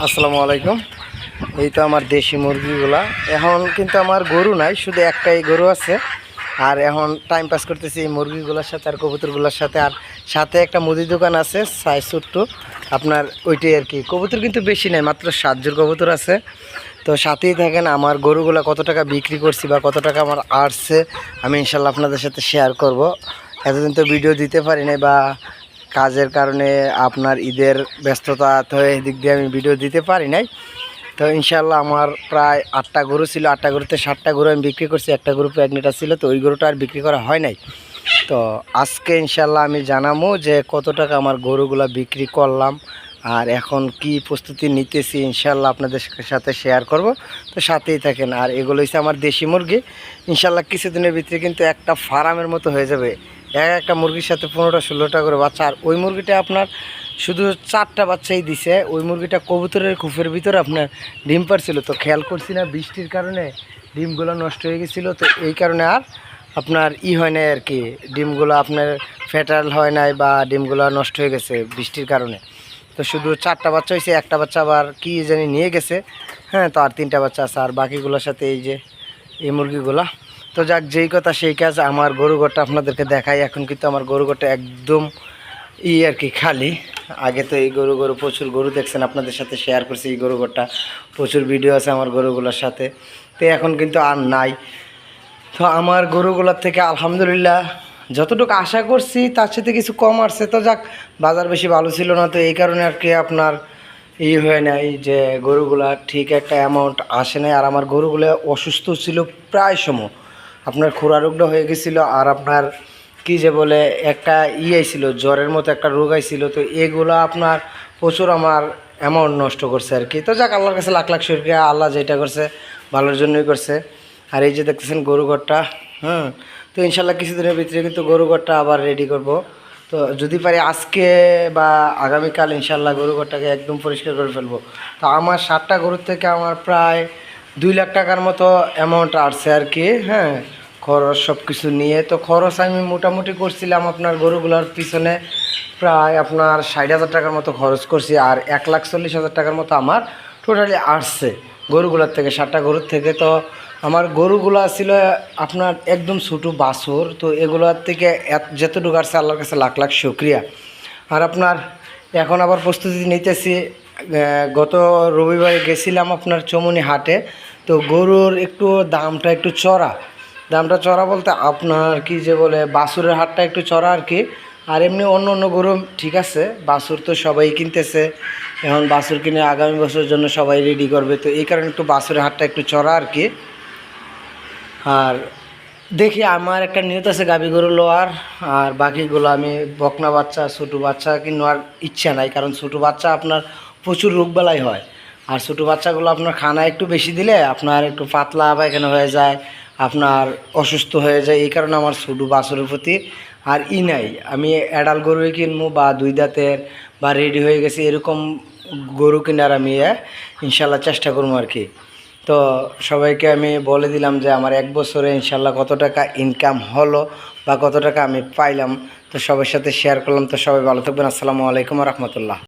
আসসালামু আলাইকুম। এই তো আমার দেশি মুরগিগুলা। এখন কিন্তু আমার গরু নাই, শুধু একটাই গরু আছে। আর এখন টাইম পাস করতেছি এই মুরগিগুলোর সাথে আর কবুতরগুলোর সাথে। আর সাথে একটা মুদি দোকান আছে সাই ছোট্ট। আপনার ওইটাই আর কি। কবুতর কিন্তু বেশি নেই, মাত্র সাতজোর কবুতর আছে। তো সাথেই থাকেন, আমার গরুগুলো কত টাকা বিক্রি করছি বা কত টাকা আমার আর্টসে আমি ইনশাল্লাহ আপনাদের সাথে শেয়ার করব। এতদিন তো ভিডিও দিতে পারি নাই বা কাজের কারণে আপনার ঈদের ব্যস্ততা তো এদিক দিয়ে আমি ভিডিও দিতে পারি নাই। তো ইনশাল্লাহ আমার প্রায় আটটা গরু ছিল, আটটা গরুতে ষাটটা গরু আমি বিক্রি করছি, একটা গরু প্রেগনেটা ছিল, তো ওই গরুটা আর বিক্রি করা হয় নাই। তো আজকে ইনশাল্লাহ আমি জানাব যে কত টাকা আমার গরুগুলা বিক্রি করলাম আর এখন কি প্রস্তুতি নিতেছি ইনশাল্লাহ আপনাদের সাথে শেয়ার করব। তো সাথেই থাকেন, আর এগুলো হচ্ছে আমার দেশি মুরগি। ইনশাল্লাহ কিছুদিনের ভিতরে কিন্তু একটা ফার্মের মতো হয়ে যাবে। এক একটা মুরগির সাথে পনেরোটা, ষোলোটা করে বাচ্চা। আর ওই মুরগিটা আপনার শুধু চারটা বাচ্চাই দিছে। ওই মুরগিটা কবুতরের খুফের ভিতরে আপনার ডিম পারছিল তো খেয়াল করছি না বৃষ্টির কারণে ডিমগুলো নষ্ট হয়ে গেছিল। তো এই কারণে আর আপনার ই হয় নাই আর কি। ডিমগুলো আপনার ফেটাল হয় নাই বা ডিমগুলো নষ্ট হয়ে গেছে বৃষ্টির কারণে। তো শুধু চারটা বাচ্চা হয়েছে একটা বাচ্চা আবার কি জানি নিয়ে গেছে। হ্যাঁ তো আর তিনটা বাচ্চা আছে। আর বাকিগুলোর সাথে এই যে, এই মুরগিগুলা তো যাক, যেই কথা সেই কাজ আমার গরু ঘরটা আপনাদেরকে দেখাই। এখন কিন্তু আমার গরু ঘরটা একদম ই আর কি, খালি। আগে তো এই গরু গরু প্রচুর গরু দেখছেন, আপনাদের সাথে শেয়ার করছি এই গরু ঘরটা। প্রচুর ভিডিও আছে আমার গরুগুলোর সাথে। তো এখন কিন্তু আর নাই। তো আমার গরুগুলোর থেকে আলহামদুলিল্লাহ যতটুকু আশা করছি, তার সাথে কিছু কম আসছে। তো যাক, বাজার বেশি ভালো ছিল না, তো এই কারণে আর কি আপনার ই হয়ে নাই যে গরুগুলা ঠিক একটা অ্যামাউন্ট আসে নাই। আর আমার গরুগুলো অসুস্থ ছিল প্রায় সময়। আপনার খুরা রোগটা হয়ে গেছিল আর আপনার কি যে বলে একটা ই আইছিল জ্বরের মতো একটা রোগ আইছিল। তো এগুলো আপনার প্রচুর আমার অ্যামাউন্ট নষ্ট করছে আর কি। তো যাক, আল্লাহর কাছে লাখ লাখ শরীরকে আল্লাহ যেটা করছে, ভালোর জন্যই করছে। আর এই যে দেখতেছেন গরু ঘরটা হ্যাঁ তো ইনশাল্লাহ কিছুদিনের ভিতরে কিন্তু গরু ঘরটা আবার রেডি করব। তো যদি পারি আজকে বা আগামীকাল ইনশাল্লাহ গরু ঘরটাকে একদম পরিষ্কার করে ফেলব। তো আমার সাতটা গরুর থেকে আমার প্রায় দুই লাখ টাকার মতো অ্যামাউন্ট আসছে আর কি হ্যাঁ খরচ সব কিছু নিয়ে। তো খরচ আমি মোটামুটি করছিলাম আপনার গরুগুলোর পিছনে প্রায় আপনার ষাট হাজার টাকার মতো খরচ করছি, আর এক লাখ চল্লিশ হাজার টাকার মতো আমার টোটালি আসছে গরুগুলোর থেকে, সাতটা গরুর থেকে। তো আমার গরুগুলো ছিল আপনার একদম ছোটো বাছুর, তো এগুলোর থেকে যতটুকু আসছে আল্লাহর কাছে লাখ লাখ শুক্রিয়া। আর আপনার এখন আবার প্রস্তুতি নিতেছি গত রবিবারে গেছিলাম আপনার চমুনি হাটে। তো গরুর একটু দামটা একটু চড়া। দামটা চড়া বলতে আপনার কি যে বলে বাছুরের হাটটা একটু চড়া আর কি। আর এমনি অন্য অন্য গরু ঠিক আছে বাছুর তো সবাই কিনতেছে। এখন বাছুর কিনে আগামী বছরের জন্য সবাই রেডি করবে। তো এই কারণে একটু বাছুরের হাটটা একটু চড়া আর কি। আর দেখি, আমার একটা নিয়ত আছে গাভী গরু লোয়ার আর বাকিগুলো আমি বকনা বাচ্চা, ছোটো বাচ্চা কি নেওয়ার ইচ্ছা নাই। কারণ ছোটো বাচ্চা আপনার প্রচুর রোগবেলাই হয়। আর ছোটো বাচ্চাগুলো আপনার খানা একটু বেশি দিলে আপনার একটু পাতলা পায়খানা হয়ে যায়, আপনার অসুস্থ হয়ে যায়, এই কারণে আমার ছোটো বাছরের প্রতি আর ই নাই। আমি অ্যাডাল গরুই কিনবো বা দুই দাঁতের বা রেডি হয়ে গেছে এরকম গরু কেনার আমি ইনশাল্লাহ চেষ্টা করব আর কি। তো সবাইকে আমি বলে দিলাম যে আমার এক বছরে ইনশাল্লাহ কত টাকা ইনকাম হলো বা কত টাকা আমি পাইলাম। তো সবার সাথে শেয়ার করলাম। তো সবাই ভালো থাকবেন। আসসালামু আলাইকুম রহমতুল্লাহ।